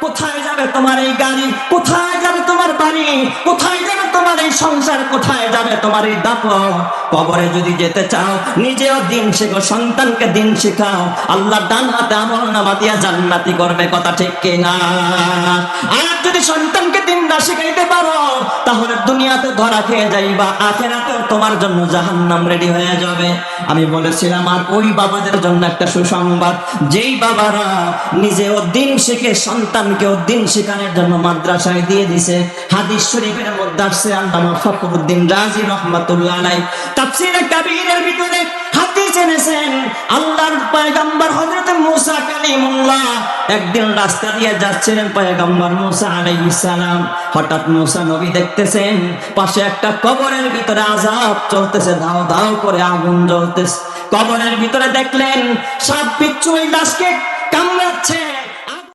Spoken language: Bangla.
কোথায় যাবে তোমার এই গাড়ি? কোথায় যাবে তোমার বাড়ি? কোথায় যাবে তোমার এই সংসার? কোথায় যাবে তোমার এই দাপ কবরে যদি যেতে চাও, নিজেও দিন শেখো, সন্তানকে দিন শেখাও। আল্লাহ ডান হাতে আমল নামা দিয়া জান্নাতি করবে, কথা ঠিক কিনা? দুনিয়াতে ধরা খেয়ে যাইবা, আখেরাতেও তোমার জন্য জাহান্নাম রেডি হয়ে যাবে। আমি বলেছিলাম, আর ওই বাবাদের জন্য একটা সুসংবাদ। যেই বাবারা নিজে ও দিন শিখে সন্তানকে ও দিন শেখানোর জন্য মাদ্রাসায় দিয়ে দিছে। হাদিস শরীফের মধ্যে আসছে, আল্লামা ফখরুদ্দিন রাজি রহমাতুল্লাহ আলাই তাফসীরে কাবীরের ভিতরে হাদিস এনেছেন, আল্লাহর পয়গম্বর হযরত মুসা একদিন রাস্তা দিয়ে যাচ্ছিলেন হঠাৎ মুসা নবী দেখতেছেন, পাশে একটা কবরের ভিতরে আজাব চলতেছে দাও দাও করে আগুন জ্বলতেছে। কবরের ভিতরে দেখলেন সাপ বিচ্ছু কামড়াচ্ছে।